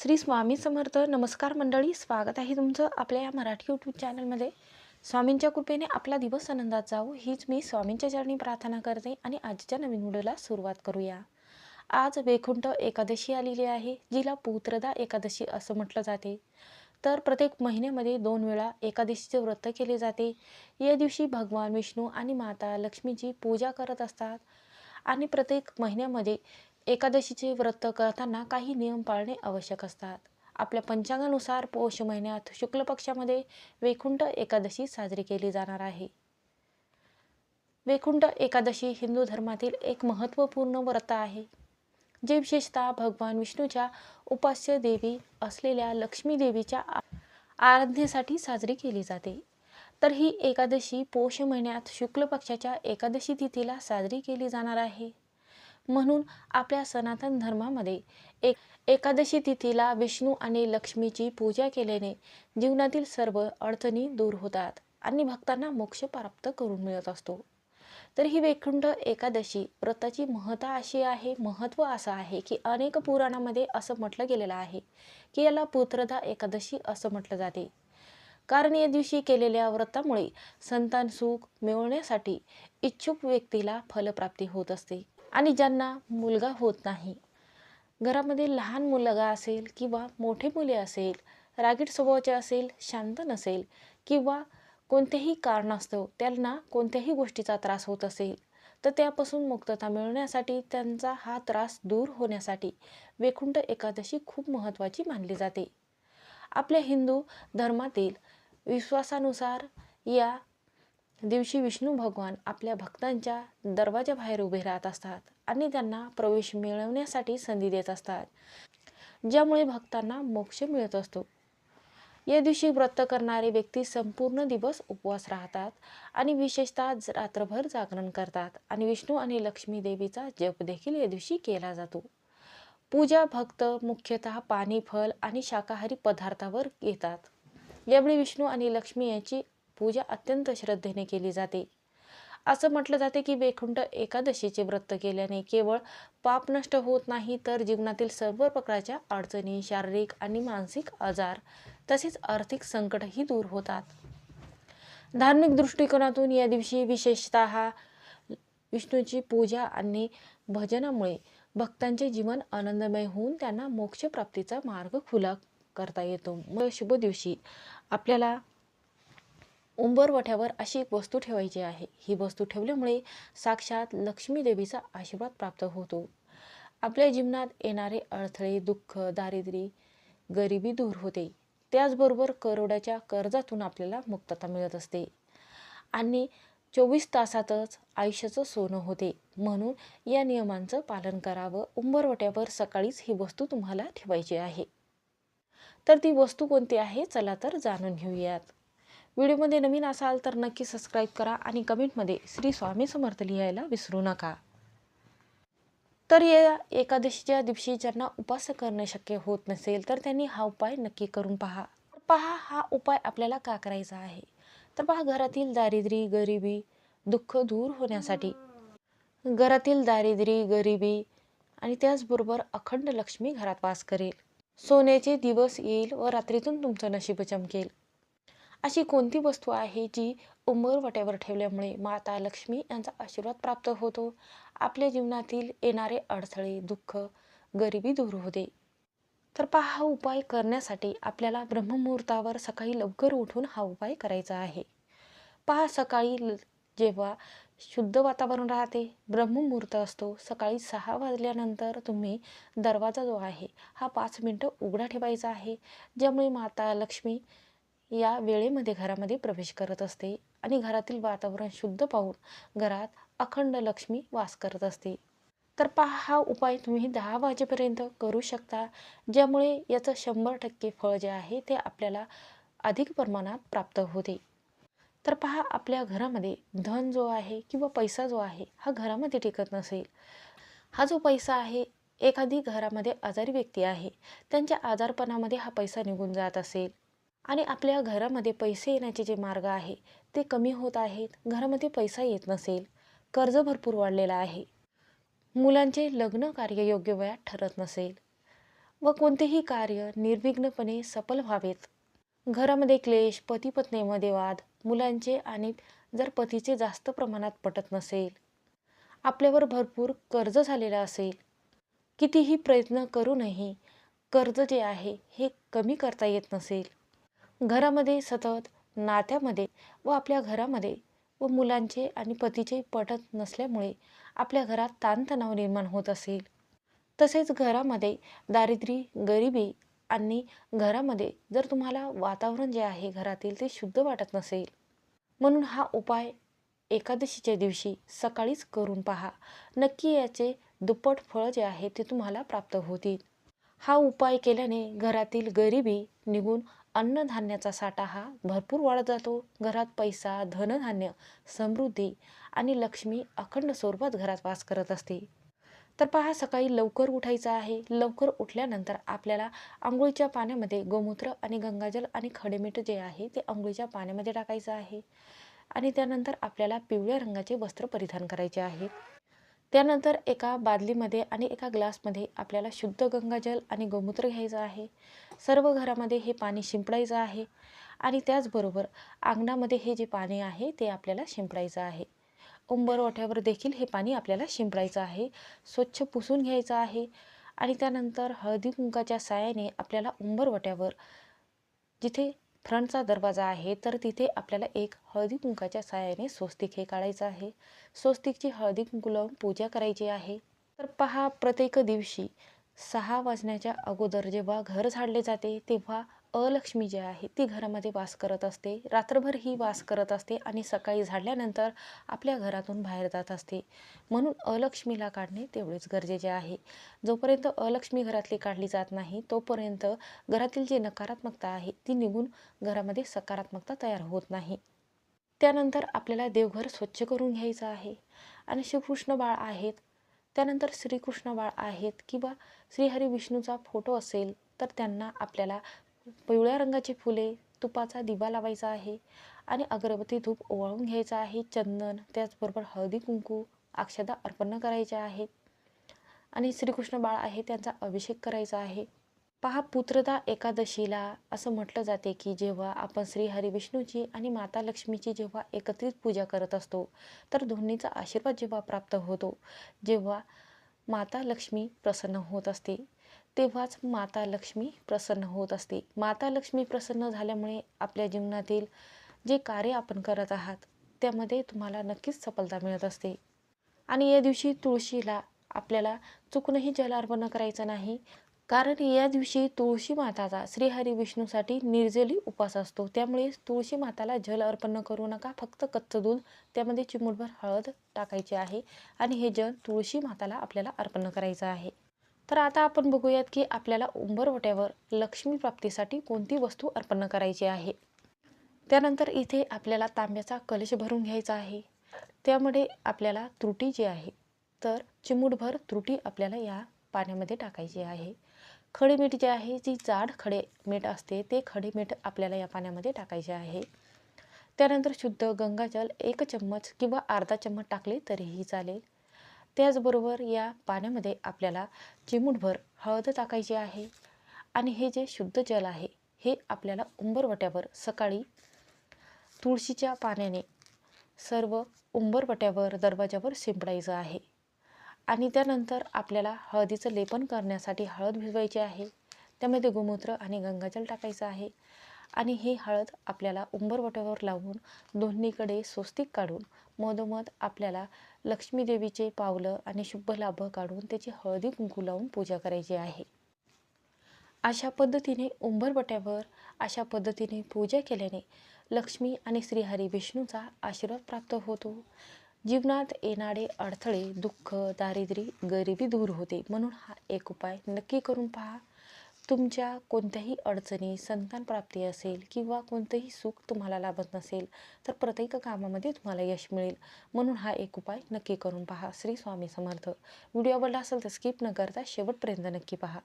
श्री स्वामी समर्थ नमस्कार मंडळी स्वागत आहे तुमचं आपल्या या मराठी यूट्यूब चॅनलमध्ये स्वामींच्या कृपेने आपला दिवस आनंदात जावो हीच मी स्वामींच्या चरणी प्रार्थना करते आणि आजच्या नवीन व्हिडिओला सुरुवात करूया. आज वैकुंठ एकादशी आलेली आहे जिला पुत्रदा एकादशी असं म्हटलं जाते. तर प्रत्येक महिन्यामध्ये दोन वेळा एकादशीचे व्रत केले जाते. या दिवशी भगवान विष्णू आणि माता लक्ष्मीची पूजा करत असतात. आणि प्रत्येक महिन्यामध्ये एकादशीचे व्रत करताना काही नियम पाळणे आवश्यक असतात. आपल्या पंचांगानुसार पौष महिन्यात शुक्ल पक्षामध्ये वैकुंठ एकादशी साजरी केली जाणार आहे. वैकुंठ एकादशी हिंदू धर्मातील एक महत्त्वपूर्ण व्रत आहे जे विशेषतः भगवान विष्णूच्या उपास्य देवी असलेल्या लक्ष्मी देवीच्या आ- आराधनेसाठी साजरी केली जाते. तर ही एकादशी पौष महिन्यात शुक्ल पक्षाच्या एकादशी तिथीला साजरी केली जाणार आहे. म्हणून आपल्या सनातन धर्मामध्ये एक एकादशी तिथीला विष्णू आणि लक्ष्मीची पूजा केल्याने जीवनातील सर्व अडचणी दूर होतात आणि भक्तांना मोक्ष प्राप्त करून मिळत असतो. तर ही वैकुंठ एकादशी व्रताची महत्ता अशी आहे महत्त्व असं आहे की अनेक पुराणामध्ये असं म्हटलं गेलेलं आहे की याला पुत्रदा एकादशी असं म्हटलं जाते. कारण या दिवशी केलेल्या व्रतामुळे संतान सुख मिळवण्यासाठी इच्छुक व्यक्तीला फलप्राप्ती होत असते. आणि ज्यांना मुलगा होत नाही. घरामध्ये लहान मुलगा असेल किंवा मोठे मुले असेल रागीट स्वभावाचे असेल शांत नसेल किंवा कोणत्याही कारणास्तव त्यांना कोणत्याही गोष्टीचा त्रास होत असेल तर त्यापासून मुक्तता मिळवण्यासाठी त्यांचा हा त्रास दूर होण्यासाठी वैकुंठ एकादशी खूप महत्त्वाची मानली जाते. आपल्या हिंदू धर्मातील विश्वासानुसार या दिवशी विष्णू भगवान आपल्या भक्तांच्या दरवाजाबाहेर उभे राहत असतात आणि त्यांना प्रवेश मिळवण्यासाठी संधी देत असतात ज्यामुळे भक्तांना मोक्ष मिळत असतो. या दिवशी व्रत करणारे व्यक्ती संपूर्ण दिवस उपवास राहतात आणि विशेषतः रात्रभर जागरण करतात आणि विष्णू आणि लक्ष्मी देवीचा जप देखील या दिवशी केला जातो. पूजा भक्त मुख्यतः पाणी फल आणि शाकाहारी पदार्थावर येतात. यावेळी विष्णू आणि लक्ष्मी यांची पूजा अत्यंत श्रद्धेने केली जाते. असं म्हटलं जाते की वैकुंठ एकादशीचे व्रत केल्याने केवळ पाप नष्ट होत नाही तर जीवनातील सर्व प्रकारच्या अडचणी शारीरिक आणि मानसिक आजार तसेच आर्थिक संकटही दूर होतात. धार्मिक दृष्टिकोनातून या दिवशी विशेषतः विष्णूची पूजा आणि भजनामुळे भक्तांचे जीवन आनंदमय होऊन त्यांना मोक्षप्राप्तीचा मार्ग खुला करता येतो. मग शुभ दिवशी आपल्याला उंबरवठ्यावर अशी एक वस्तू ठेवायची आहे. ही वस्तू ठेवल्यामुळे साक्षात लक्ष्मी देवीचा आशीर्वाद प्राप्त होतो. आपल्या जीवनात येणारे अडथळे दुःख दारिद्र्य गरिबी दूर होते. त्याचबरोबर करोडाच्या कर्जातून आपल्याला मुक्तता मिळत असते. आणि चोवीस तासातच आयुष्याचं सोनं होते. म्हणून या नियमांचं पालन करावं. उंबरवट्यावर सकाळीच ही वस्तू तुम्हाला ठेवायची आहे. तर ती वस्तू कोणती आहे? चला तर जाणून घेऊयात. व्हिडिओमध्ये नवीन असाल तर नक्की सबस्क्राईब करा आणि कमेंटमध्ये श्री स्वामी समर्थ लिहायला विसरू नका. तर या एकादशीच्या दिवशी ज्यांना उपास करणे शक्य होत नसेल तर त्यांनी हा उपाय नक्की करून पहा. पहा हा उपाय आपल्याला का करायचा आहे? तर पहा घरातील दारिद्र्य गरिबी दुःख दूर होण्यासाठी. घरातील दारिद्र्य गरिबी आणि त्याचबरोबर अखंड लक्ष्मी घरात वास करेल. सोन्याचे दिवस येईल व रात्रीतून तुमचं नशीब चमकेल. अशी कोणती वस्तू आहे जी उंबरवट्यावर ठेवल्यामुळे माता लक्ष्मी यांचा आशीर्वाद प्राप्त होतो? आपल्या जीवनातील येणारे अडथळे दुःख गरिबी दूर होते. तर पहा हा उपाय करण्यासाठी आपल्याला ब्रह्ममुहूर्तावर सकाळी लवकर उठून हा उपाय करायचा आहे. पहा सकाळी ल- जेव्हा शुद्ध वातावरण राहते ब्रह्ममुहूर्त असतो सकाळी सहा वाजल्यानंतर तुम्ही दरवाजा जो आहे हा पाच मिनटं उघडा ठेवायचा आहे. ज्यामुळे माता लक्ष्मी या वेळेमध्ये घरामध्ये प्रवेश करत असते आणि घरातील वातावरण शुद्ध पाहून घरात अखंड लक्ष्मी वास करत असते. तर पहा हा उपाय तुम्ही दहा वाजेपर्यंत करू शकता ज्यामुळे याचं शंभर टक्के फळ जे आहे ते आपल्याला अधिक प्रमाणात प्राप्त होते. तर पहा आपल्या घरामध्ये धन जो आहे किंवा पैसा जो आहे हा घरामध्ये टिकत नसेल. हा जो पैसा आहे एखादी घरामध्ये आजारी व्यक्ती आहे त्यांच्या आजारपणामध्ये हा पैसा निघून जात असेल. आणि आपल्या घरामध्ये पैसे येण्याचे जे मार्ग आहे ते कमी होत आहेत. घरामध्ये पैसा येत नसेल कर्ज भरपूर वाढलेलं आहे. मुलांचे लग्न कार्य योग्य वयात ठरत नसेल व कोणतेही कार्य निर्विघ्नपणे सफल व्हावेत. घरामध्ये क्लेश पती पत्नीमध्ये वाद मुलांचे आणि जर पतीचे जास्त प्रमाणात पटत नसेल आपल्यावर भरपूर कर्ज झालेलं असेल कितीही प्रयत्न करूनही कर्ज जे आहे हे कमी करता येत नसेल. घरामध्ये सतत नात्यामध्ये व आपल्या घरामध्ये व मुलांचे आणि पतीचे पटत नसल्यामुळे आपल्या घरात ताणतणाव निर्माण होत असेल. तसेच घरामध्ये दारिद्र्य गरिबी आणि घरामध्ये जर तुम्हाला वातावरण जे आहे घरातील ते शुद्ध वाटत नसेल म्हणून हा उपाय एकादशीच्या दिवशी सकाळीच करून पहा. नक्की याचे दुप्पट फळ जे आहे ते तुम्हाला प्राप्त होतील. हा उपाय केल्याने घरातील गरिबी निघून अन्नधान्याचा साठा हा भरपूर वाढत जातो. घरात पैसा धनधान्य समृद्धी आणि लक्ष्मी अखंड स्वरूपात घरात वास करत असते. तर पहा सकाळी लवकर उठायचं आहे. लवकर उठल्यानंतर आपल्याला आंघोळीच्या पाण्यामध्ये गोमूत्र आणि गंगाजल आणि खडेमीठ जे आहे ते आंघोळीच्या पाण्यामध्ये टाकायचं आहे. आणि त्यानंतर आपल्याला पिवळ्या रंगाचे वस्त्र परिधान करायचे आहे. त्यानंतर एका बादलीमध्ये आणि एका ग्लासमध्ये आपल्याला शुद्ध गंगाजल आणि गोमूत्र घ्यायचं आहे. सर्व घरामध्ये हे पाणी शिंपडायचं आहे आणि त्याचबरोबर अंगणामध्ये हे जे पाणी आहे ते आपल्याला शिंपडायचं आहे. उंबरवठ्यावर देखील हे पाणी आपल्याला शिंपडायचं आहे. स्वच्छ पुसून घ्यायचं आहे आणि त्यानंतर हळदी कुंकाच्या सायाने आपल्याला उंबरवट्यावर जिथे फ्रंटचा दरवाजा आहे तर तिथे आपल्याला एक हळदी कुंकाच्या सहाय्याने स्वस्तिक हे काढायचं आहे. स्वस्तिकची हळदी कुंकू लावून पूजा करायची आहे. तर पहा प्रत्येक दिवशी सहा वाजण्याच्या अगोदर जेव्हा घर झाडले जाते तेव्हा अलक्ष्मी जी आहे ती घरामध्ये वास करत असते. रात्रभर ही वास करत असते आणि सकाळी झाडल्यानंतर आपल्या घरातून बाहेर जात असते. म्हणून अलक्ष्मीला काढणे तेवढेच गरजेचे आहे. जोपर्यंत अलक्ष्मी घरातली काढली जात नाही तोपर्यंत घरातील जी नकारात्मकता आहे ती निघून घरामध्ये सकारात्मकता तयार होत नाही. त्यानंतर आपल्याला देवघर स्वच्छ करून घ्यायचं आहे. आणि श्रीकृष्ण बाळ आहेत त्यानंतर श्रीकृष्ण बाळ आहेत किंवा श्रीहरी विष्णूचा फोटो असेल तर त्यांना आपल्याला पिवळ्या रंगाची फुले तुपाचा दिवा लावायचा आहे आणि अगरबत्ती धूप ओवाळून घ्यायचा आहे. चंदन त्याचबरोबर हळदी कुंकू अक्षदा अर्पण करायच्या आहेत आणि श्रीकृष्ण बाळ आहे त्यांचा अभिषेक करायचा आहे. पहा पुत्रदा एकादशीला असं म्हटलं जाते की जेव्हा आपण श्री हरी विष्णूची आणि माता लक्ष्मीची जेव्हा एकत्रित पूजा करत असतो तर दोन्हीचा आशीर्वाद जेव्हा प्राप्त होतो जेव्हा माता लक्ष्मी प्रसन्न होत असते. तेव्हाच माता लक्ष्मी प्रसन्न होत असते. माता लक्ष्मी प्रसन्न झाल्यामुळे आपल्या जीवनातील जे कार्य आपण करत आहात त्यामध्ये तुम्हाला नक्कीच सफलता मिळत असते. आणि या दिवशी तुळशीला आपल्याला चुकूनही जल अर्पण करायचं नाही कारण या दिवशी तुळशी माताचा श्रीहरी विष्णूसाठी निर्जली उपास असतो. त्यामुळे तुळशी माताला जल अर्पण करू नका फक्त कच्चं दूध त्यामध्ये चिमूटभर हळद टाकायची आहे आणि हे जल तुळशी माताला आपल्याला अर्पण करायचं आहे. तर आता आपण बघूयात की आपल्याला उंबरवट्यावर लक्ष्मी प्राप्तीसाठी कोणती वस्तू अर्पण करायची आहे? त्यानंतर इथे आपल्याला तांब्याचा कलश भरून घ्यायचा आहे. त्यामध्ये आपल्याला त्रुटी जी आहे तर चिमूटभर त्रुटी आपल्याला या पाण्यामध्ये टाकायची आहे. खडे मीठ जे आहे जी जाड खडे मीठ असते ते खडे मीठ आपल्याला या पाण्यामध्ये टाकायचे आहे. त्यानंतर शुद्ध गंगाजल एक चम्मच किंवा अर्धा चम्मच टाकले तरीही चालेल. त्याचबरोबर या पाण्यामध्ये आपल्याला चिमूटभर हळद टाकायची आहे आणि हे जे शुद्ध जल आहे हे आपल्याला उंबरवट्यावर सकाळी तुळशीच्या पाण्याने सर्व उंबरवट्यावर दरवाजावर शिंपडायचं आहे. आणि त्यानंतर आपल्याला हळदीचं लेपन करण्यासाठी हळद भिजवायची आहे. त्यामध्ये गोमूत्र आणि गंगाजल टाकायचं आहे. आणि हे हळद आपल्याला उंबरवट्यावर लावून दोन्हीकडे स्वस्तिक काढून मधोमध आपल्याला लक्ष्मीदेवीचे पावलं आणि शुभ लाभ काढून त्याची हळदी कुंकू लावून पूजा करायची आहे. अशा पद्धतीने उंबरवट्यावर अशा पद्धतीने पूजा केल्याने लक्ष्मी आणि श्रीहरी विष्णूचा आशीर्वाद प्राप्त होतो. जीवनात येणारे अडथळे दुःख दारिद्र्य गरिबी दूर होते. म्हणून हा एक उपाय नक्की करून पहा. तुमच्या कोणत्याही अडचणी संतान प्राप्ती असेल किंवा कोणतंही सुख तुम्हाला लाभत नसेल तर प्रत्येक कामामध्ये तुम्हाला यश मिळेल. म्हणून हा एक उपाय नक्की करून पहा. श्री स्वामी समर्थ. व्हिडिओ आवडला असेल तर स्किप न करता शेवटपर्यंत नक्की पहा.